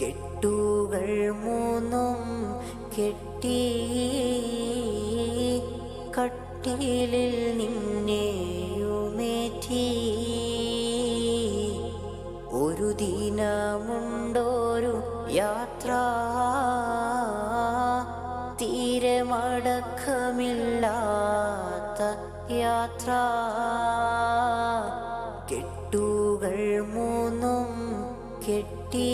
കെട്ടുകൾ മൂന്നും കെട്ടി കട്ടിലിൽ നിന്നെയുമേറ്റി ഒരു ദിനമുണ്ടൊരു യാത്ര തീരെ മടക്കമില്ലാത്ത യാത്ര. കെട്ടുകൾ മൂന്നും കെട്ടി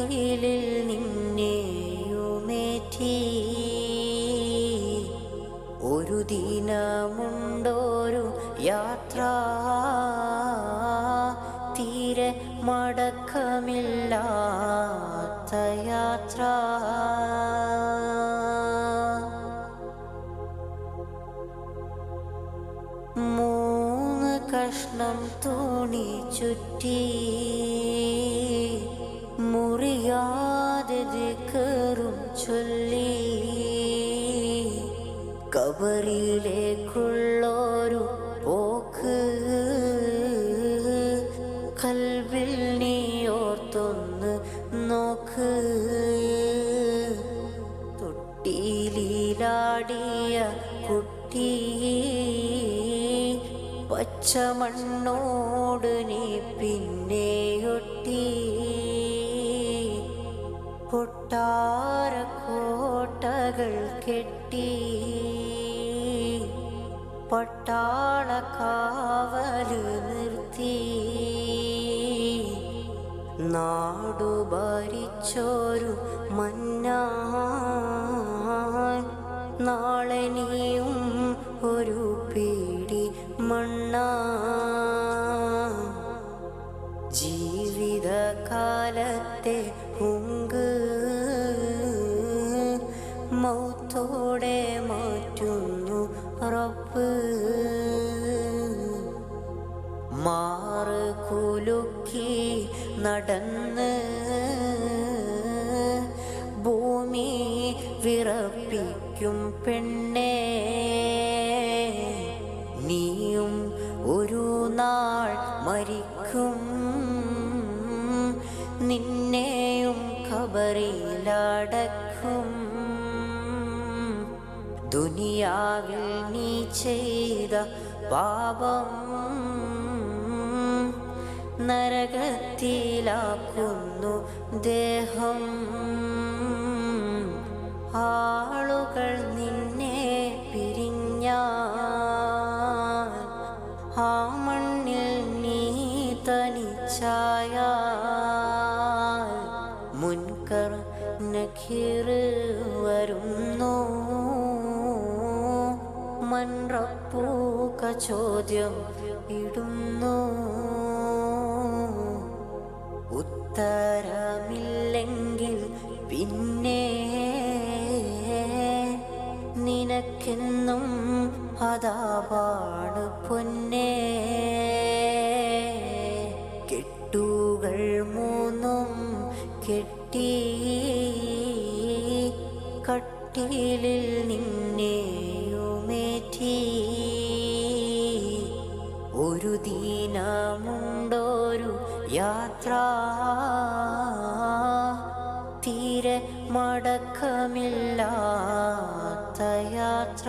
കട്ടിലിൽ നിന്നെയുമേറ്റി. ഒരു ദിനമുണ്ടോരു യാത്ര. തീരെ മടക്കമില്ലാത്ത യാത്ര. മൂന്ന് കഷ്ണം തോണി ചുറ്റി. മുറിയാതെ കയറും ചൊല്ലി. കബറിയിലേക്കുള്ളൊരു പോക്ക്. കൽവിൽ നീ ഓർത്തൊന്ന് നോക്ക്. തൊട്ടിയിലാടിയ കുട്ടി. പച്ചമണ്ണോട് നീ പിന്നെയൊട്ടി കെട്ടി പട്ടാള കാവൽ നിർത്തി. നാടു ഭരിച്ചോരു മന്നാൻ നാളെ ഒരു പീടി മണ്ണ ജീവിതകാലത്തെ റബ്ബ് മാറ് കുലുക്കി നടന്ന് ഭൂമി വിറപ്പിക്കും പെണ്ണേ. നീയും ഒരു നാൾ മരിക്കും. നിന്നെയും ഖബറിലടക്കും. ദുനിയാവിൽ നീ ചെയ്ത പാപം നരകത്തിലാക്കുന്നു ദേഹം. ആളുകൾ നിന്നെ പിരിഞ്ഞ ആ മണ്ണിൽ നീ തനിച്ചായ മുൻകർ നഖിർ വരുന്നു. മൺറപ്പൂക്ക ചോദ്യം ഇടുന്നു. ഉത്തരമില്ലെങ്കിൽ പിന്നെ നിനക്കെന്നും അതാപാട് പൊന്നേ. കെട്ടുകൾ മൂന്നും കെട്ടി കട്ടിലിൽ നിന്നെയുമേറ്റി ഒരു ദീനമുണ്ടൊരു യാത്ര തീരെ മടക്കമില്ലാത്ത യാത്ര